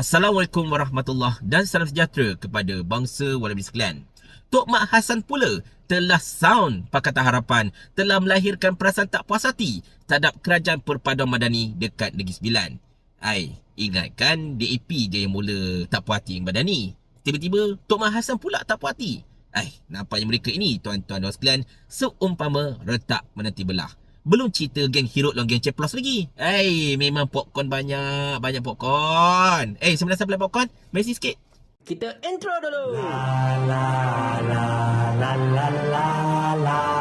Assalamualaikum warahmatullahi dan salam sejahtera kepada bangsa walabi sekalian. Tok Mak Hasan pula telah sound Pakatan Harapan telah melahirkan perasaan tak puas hati terhadap kerajaan perpaduan madani dekat Negeri Sembilan. Ai, ingat kan DAP je yang mula tak puas hati Madani. Tiba-tiba Tok Mak Hasan pula tak puas hati. Ai, nampaknya mereka ini tuan-tuan dan sekalian seumpama retak menanti belah. Belum cerita geng Hirut dan geng Ceplos lagi. Eh, memang popcorn banyak. Banyak popcorn. Eh, sebenarnya sampai popcorn. Mari sikit. Kita intro dulu. La la la la la la la la.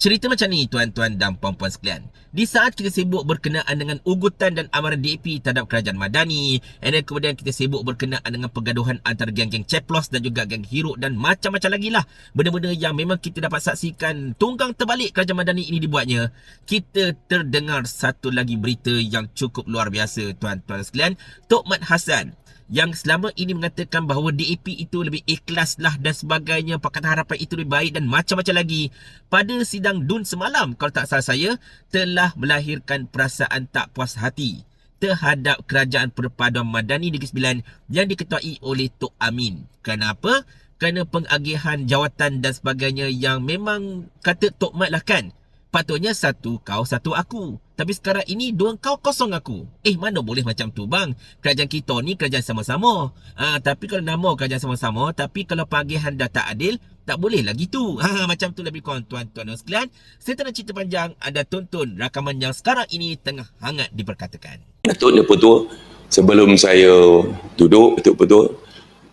Cerita macam ni tuan-tuan dan puan-puan sekalian. Di saat kita sibuk berkenaan dengan ugutan dan amaran DAP terhadap kerajaan Madani and then kemudian kita sibuk berkenaan dengan pergaduhan antara geng-geng Ceplos dan juga geng Hiruk dan macam-macam lagi lah. Benda-benda yang memang kita dapat saksikan tunggang terbalik kerajaan Madani ini dibuatnya. Kita terdengar satu lagi berita yang cukup luar biasa tuan-tuan sekalian. Tok Mat Hassan yang selama ini mengatakan bahawa DAP itu lebih ikhlas lah dan sebagainya Pakatan Harapan itu lebih baik dan macam-macam lagi pada sidang DUN semalam kalau tak salah saya telah melahirkan perasaan tak puas hati terhadap kerajaan perpaduan Madani Negeri Sembilan yang diketuai oleh Tok Amin. Kenapa? Kerana pengagihan jawatan dan sebagainya yang memang kata Tok Mat lah kan Patutnya satu kau, satu aku. Tapi sekarang ini dua kau kosong aku. Eh mana boleh macam tu bang? Kerajaan kita ni kerajaan sama-sama. Ha, tapi kalau nama kerajaan sama-sama, tapi kalau pagihan dah tak adil, tak boleh lagi tu. Ha, macam tu lebih kurang tuan-tuan dan sekalian. Saya tak nak cerita panjang, anda tonton rakaman yang sekarang ini tengah hangat diperkatakan. Datuk Dia Putua, sebelum saya duduk betul-betul,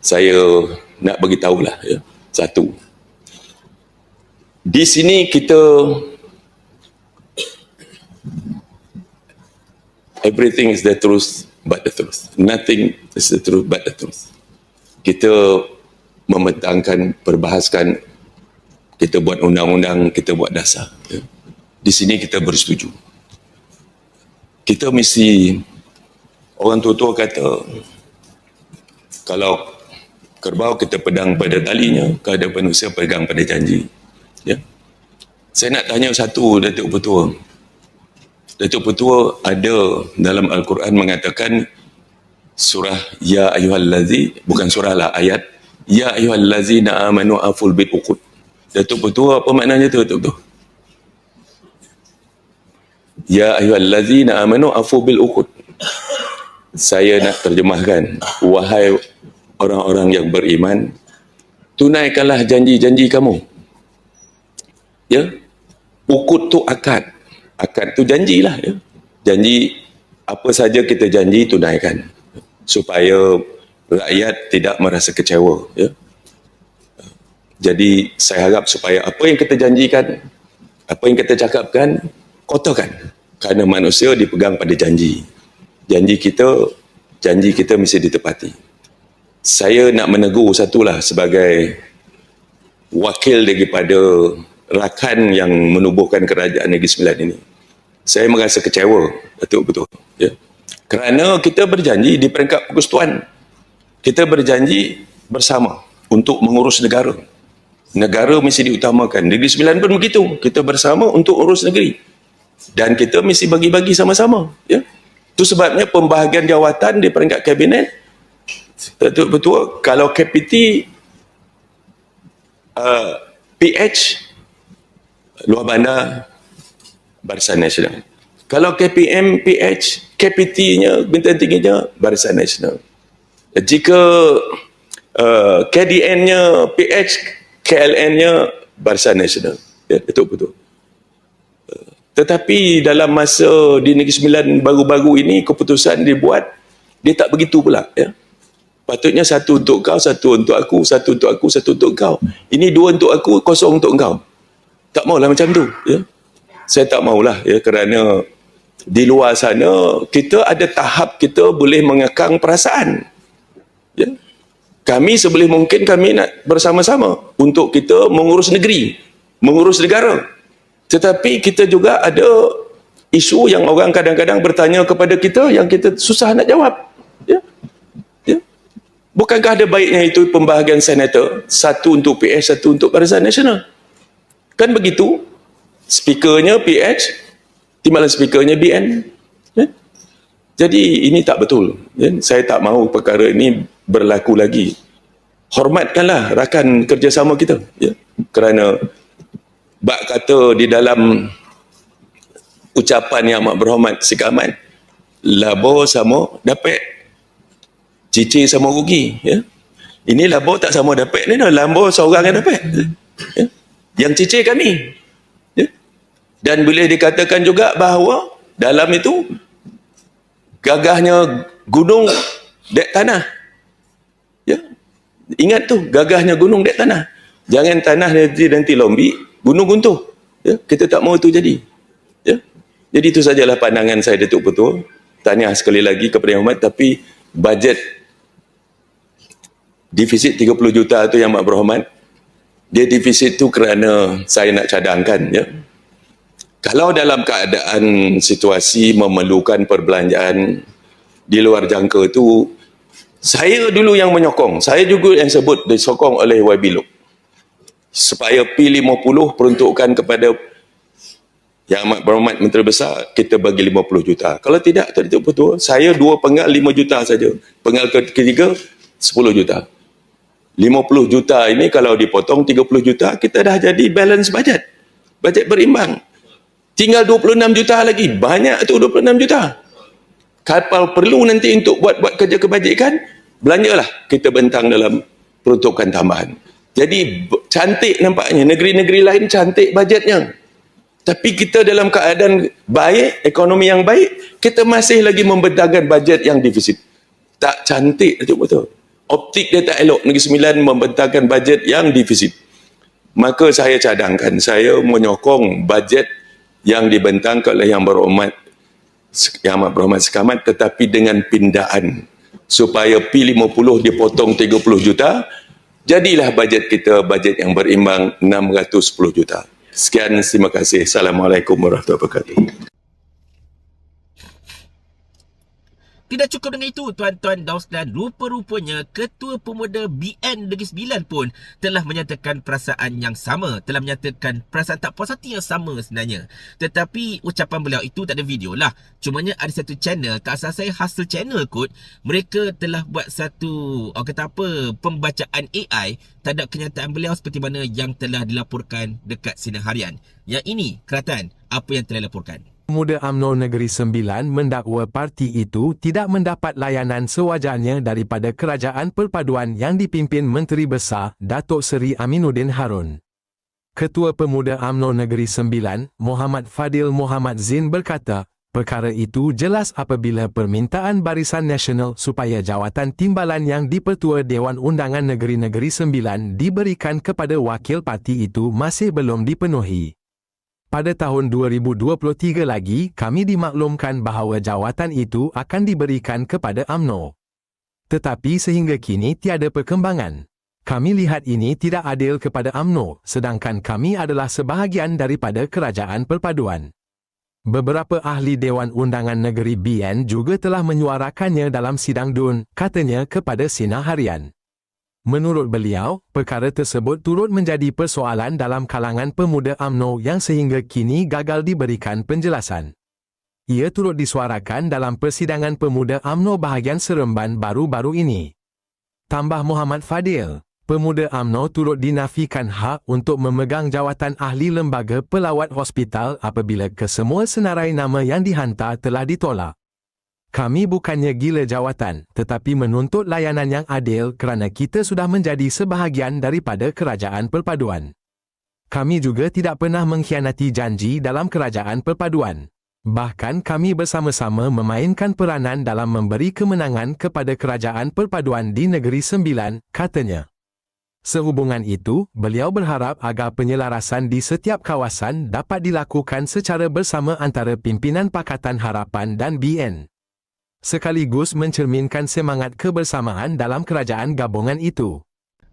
saya nak beritahulah ya. Satu. Di sini kita everything is the truth but the truth. Nothing is the truth but the truth. Kita membentangkan, perbahaskan, kita buat undang-undang, kita buat dasar. Ya. Di sini kita bersetuju. Kita mesti, orang tua-tua kata, kalau kerbau kita pedang pada talinya, kalau ada manusia pegang pada janji. Ya. Saya nak tanya satu Datuk Petua. Datuk Petua ada dalam Al-Quran mengatakan surah Ya Ayyuhallazi, bukan surah lah, ayat Ya Ayyuhallazi na'amanu aful bil uqud. Datuk Petua apa maknanya tu Datuk Petua? Ya Ayyuhallazi na'amanu aful bil uqud. Saya nak terjemahkan, wahai orang-orang yang beriman, tunaikanlah janji-janji kamu. Ya, ukut tu akad akad tu janjilah ya. Janji apa saja kita janji tunaikan supaya rakyat tidak merasa kecewa ya. Jadi saya harap supaya apa yang kita janjikan, apa yang kita cakapkan kotakan kerana manusia dipegang pada janji. Janji kita janji kita mesti ditepati. Saya nak menegur satulah sebagai wakil daripada rakan yang menubuhkan kerajaan Negeri Sembilan ini. Saya merasa kecewa, Datuk betul. Ya. Kerana kita berjanji di peringkat persekutuan, kita berjanji bersama untuk mengurus negara. Negara mesti diutamakan. Negeri Sembilan pun begitu. Kita bersama untuk urus negeri. Dan kita mesti bagi-bagi sama-sama. Ya. Itu sebabnya pembahagian jawatan di peringkat kabinet, Datuk betul, kalau KPT, uh, PH, luar bandar Barisan Nasional. Kalau KPM, PH, KPT-nya, bintang tingginya Barisan Nasional. Jika uh, KDN-nya, PH, KLN-nya Barisan Nasional. Ya, itu betul. Uh, tetapi dalam masa di Negeri Sembilan baru-baru ini, keputusan dibuat, dia tak begitu pula. Ya. Patutnya satu untuk kau, satu untuk aku, satu untuk aku, satu untuk kau. Ini dua untuk aku, kosong untuk kau tak maulah macam tu ya. Saya tak maulah ya kerana di luar sana kita ada tahap kita boleh mengekang perasaan. Ya. Kami sebelum mungkin kami nak bersama-sama untuk kita mengurus negeri mengurus negara. Tetapi kita juga ada isu yang orang kadang-kadang bertanya kepada kita yang kita susah nak jawab ya. Ya. Bukankah ada baiknya itu pembahagian senator satu untuk PS satu untuk Barisan Nasional Kan begitu? Speakernya PH, timbalan speakernya BN. Eh? Jadi ini tak betul. Ya? Saya tak mahu perkara ini berlaku lagi. Hormatkanlah rakan kerjasama kita. Ya? Kerana bak kata di dalam ucapan yang amat berhormat sikamat labo sama dapat cicir sama rugi ya ini labo tak sama dapat ni dah labo seorang yang dapat ya? Yang cicir kami ya? dan boleh dikatakan juga bahawa dalam itu gagahnya gunung dek tanah. Ya. Ingat tu gagahnya gunung dek tanah. Jangan tanah nanti nanti lombi gunung guntuh ya. Kita tak mahu itu jadi. Ya. Jadi itu sajalah pandangan saya Datuk Petua tahniah sekali lagi kepada Yang Hormat tapi bajet defisit 30 juta itu yang amat berhormat dia defisit tu kerana saya nak cadangkan ya. Kalau dalam keadaan situasi memerlukan perbelanjaan di luar jangka itu saya dulu yang menyokong. Saya juga yang sebut disokong oleh YB supaya P50 peruntukan kepada yang amat berhormat Menteri Besar kita bagi 50 juta. Kalau tidak tadi tu betul saya dua penggal 5 juta saja. Penggal ketiga 10 juta 50 juta ini kalau dipotong 30 juta kita dah jadi balance budget. Budget berimbang. Tinggal 26 juta lagi. Banyak tu 26 juta. Kalau perlu nanti untuk buat-buat kerja kebajikan belanjalah. Kita bentang dalam peruntukan tambahan. Jadi cantik nampaknya. Negeri-negeri lain cantik bajetnya tapi kita dalam keadaan baik, ekonomi yang baik, kita masih lagi membentangkan bajet yang defisit. Tak cantik, tak betul. Optik dia tak elok. Negeri Sembilan membentangkan bajet yang defisit. Maka saya cadangkan, saya menyokong bajet yang dibentangkan oleh yang berhormat yang amat berhormat sekamat tetapi dengan pindaan supaya P50 dipotong 30 juta jadilah bajet kita bajet yang berimbang 610 juta Sekian, terima kasih. Assalamualaikum warahmatullahi wabarakatuh. Tidak cukup dengan itu, tuan-tuan dan sekalian, rupa-rupanya Ketua Pemuda BN Negeri Sembilan pun telah menyatakan perasaan yang sama, telah menyatakan perasaan tak puas hati yang sama sebenarnya. Tetapi ucapan beliau itu tak ada video lah. Cumanya ada satu channel, tak asal saya hasil channel kot, mereka telah buat satu, orang kata apa, pembacaan AI terhadap kenyataan beliau seperti mana yang telah dilaporkan dekat sinar harian. Yang ini, keratan, apa yang telah dilaporkan. Pemuda UMNO Negeri Sembilan mendakwa parti itu tidak mendapat layanan sewajarnya daripada kerajaan perpaduan yang dipimpin Menteri Besar Datuk Seri Aminuddin Harun. Ketua Pemuda UMNO Negeri Sembilan, Muhammad Fadil Muhammad Zin berkata, perkara itu jelas apabila permintaan Barisan Nasional supaya jawatan timbalan yang dipertua Dewan Undangan Negeri-Negeri Sembilan diberikan kepada wakil parti itu masih belum dipenuhi. Pada tahun 2023 lagi, kami dimaklumkan bahawa jawatan itu akan diberikan kepada AMNO. Tetapi sehingga kini tiada perkembangan. Kami lihat ini tidak adil kepada AMNO, sedangkan kami adalah sebahagian daripada kerajaan perpaduan. Beberapa ahli Dewan Undangan Negeri BN juga telah menyuarakannya dalam sidang DUN, katanya kepada Sinar Harian. Menurut beliau, perkara tersebut turut menjadi persoalan dalam kalangan pemuda AMNO yang sehingga kini gagal diberikan penjelasan. Ia turut disuarakan dalam persidangan pemuda AMNO bahagian Seremban baru-baru ini. Tambah Muhammad Fadil, pemuda AMNO turut dinafikan hak untuk memegang jawatan ahli lembaga pelawat hospital apabila kesemua senarai nama yang dihantar telah ditolak. Kami bukannya gila jawatan, tetapi menuntut layanan yang adil kerana kita sudah menjadi sebahagian daripada kerajaan perpaduan. Kami juga tidak pernah mengkhianati janji dalam kerajaan perpaduan. Bahkan kami bersama-sama memainkan peranan dalam memberi kemenangan kepada kerajaan perpaduan di Negeri Sembilan, katanya. Sehubungan itu, beliau berharap agar penyelarasan di setiap kawasan dapat dilakukan secara bersama antara pimpinan Pakatan Harapan dan BN sekaligus mencerminkan semangat kebersamaan dalam kerajaan gabungan itu.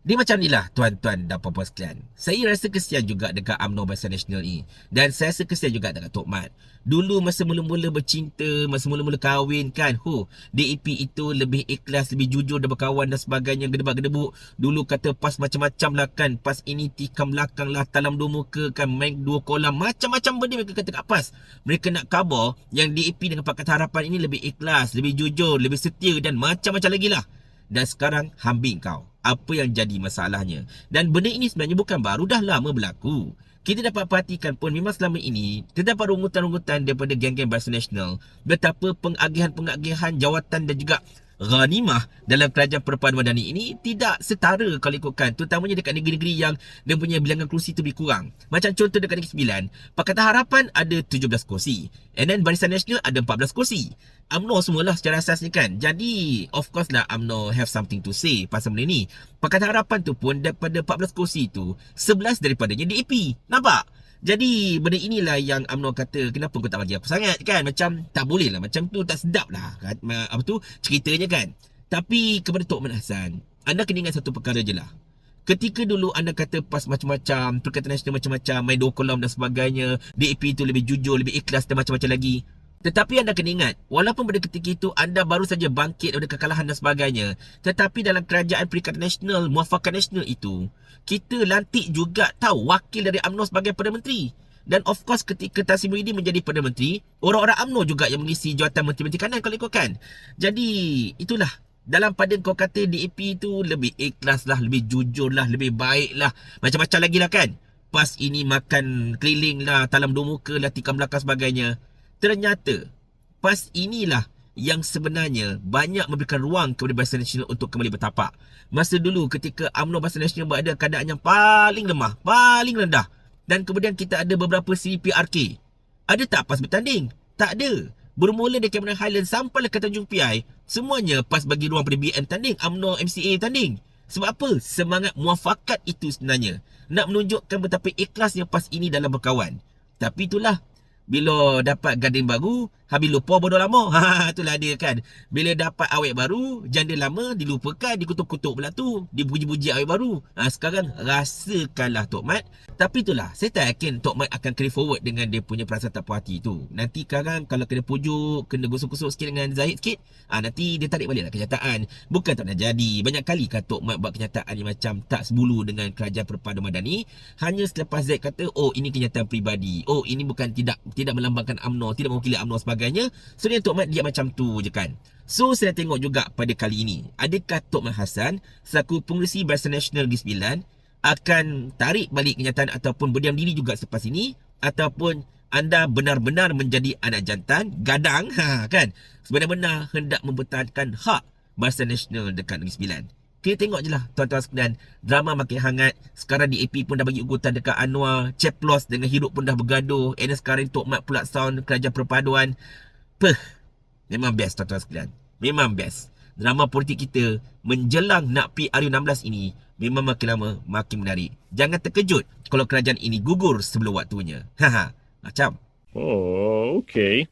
Dia macam ni lah tuan-tuan dan puan-puan sekalian. Saya rasa kesian juga dekat UMNO Barisan Nasional ni. Dan saya rasa kesian juga dekat Tok Mat. Dulu masa mula-mula bercinta, masa mula-mula kahwin kan, hu, DAP itu lebih ikhlas, lebih jujur dan berkawan dan sebagainya, gedebak-gedebuk. Dulu kata pas macam-macam lah kan, pas ini tikam belakang lah, talam dua muka kan, main dua kolam, macam-macam benda mereka kata kat PAS. Mereka nak khabar yang DAP dengan Pakatan Harapan ini lebih ikhlas, lebih jujur, lebih setia dan macam-macam lagi lah. Dan sekarang hambing kau apa yang jadi masalahnya. Dan benda ini sebenarnya bukan baru, dah lama berlaku. Kita dapat perhatikan pun memang selama ini terdapat rungutan-rungutan daripada geng-geng Barisan Nasional betapa pengagihan-pengagihan jawatan dan juga ghanimah dalam kerajaan perpaduan madani ini tidak setara kalau ikutkan terutamanya dekat negeri-negeri yang dia punya bilangan kerusi tu lebih kurang. Macam contoh dekat Negeri Sembilan Pakatan Harapan ada 17 kursi and then Barisan Nasional ada 14 kursi UMNO semualah secara asas ni kan? Jadi of course lah UMNO have something to say pasal benda ni. Pakatan Harapan tu pun daripada 14 kursi tu 11 daripadanya DAP nampak jadi benda inilah yang UMNO kata kenapa kau tak bagi aku sangat kan? Macam tak boleh lah. Macam tu tak sedap lah. Kan? Apa tu? Ceritanya kan? Tapi kepada Tok Man Hassan anda kena ingat satu perkara je lah. Ketika dulu anda kata pas macam-macam Perkataan nasional macam-macam Main dua kolam dan sebagainya DAP tu lebih jujur Lebih ikhlas dan macam-macam lagi tetapi anda kena ingat, walaupun pada ketika itu anda baru saja bangkit daripada kekalahan dan sebagainya, tetapi dalam kerajaan Perikatan Nasional, Muafakat Nasional itu, kita lantik juga tahu wakil dari UMNO sebagai Perdana Menteri. Dan of course ketika Tasim Muhyiddin menjadi Perdana Menteri, orang-orang UMNO juga yang mengisi jawatan Menteri-Menteri Kanan kalau ikutkan. Jadi, itulah. Dalam pada kau kata DAP itu lebih ikhlas lah, lebih jujur lah, lebih baik lah. Macam-macam lagi lah kan. Pas ini makan keliling lah, talam dua muka lah, tikam belakang sebagainya. Ternyata PAS inilah yang sebenarnya banyak memberikan ruang kepada Barisan Nasional untuk kembali bertapak. Masa dulu ketika UMNO Barisan Nasional berada keadaan yang paling lemah, paling rendah. Dan kemudian kita ada beberapa CPRK. Ada tak PAS bertanding? Tak ada. Bermula dari Cameron Highland sampai ke Tanjung PI, semuanya PAS bagi ruang pada BN tanding, UMNO MCA tanding. Sebab apa? Semangat muafakat itu sebenarnya. Nak menunjukkan betapa ikhlasnya PAS ini dalam berkawan. Tapi itulah bila dapat gading baru, habis lupa bodoh lama. Ha, itulah dia kan. Bila dapat awet baru, janda lama dilupakan, dikutuk-kutuk pula tu. Dipuji-puji awet baru. Ha, sekarang rasakanlah Tok Mat. Tapi itulah, saya tak yakin Tok Mat akan carry forward dengan dia punya perasaan tak puas hati tu. Nanti sekarang kalau kena pujuk, kena gosok-gosok sikit dengan Zahid sikit, ha, nanti dia tarik baliklah kenyataan. Bukan tak nak jadi. Banyak kali kan Tok Mat buat kenyataan yang macam tak sebulu dengan kerajaan perpaduan madani. Hanya selepas Zaid kata, oh ini kenyataan peribadi. Oh ini bukan tidak tidak melambangkan UMNO, tidak mewakili UMNO sebagainya. So dia Tok Mat dia macam tu je kan. So saya tengok juga pada kali ini, adakah Tok Mat Hassan selaku pengurusi Barisan Nasional Negeri Sembilan akan tarik balik kenyataan ataupun berdiam diri juga selepas ini ataupun anda benar-benar menjadi anak jantan gadang ha kan sebenar-benar hendak mempertahankan hak Barisan Nasional dekat Negeri Sembilan. Kita tengok je lah tuan-tuan sekalian. Drama makin hangat. Sekarang DAP pun dah bagi ugutan dekat Anwar. Ceplos dengan Hidup pun dah bergaduh. And sekarang Tok Mat pula sound Kerajaan perpaduan. Peh Memang best tuan-tuan sekalian. Memang best. Drama politik kita Menjelang nak pi RU16 ini Memang makin lama Makin menarik. Jangan terkejut Kalau kerajaan ini gugur sebelum waktunya. Haha Macam. Oh, okay.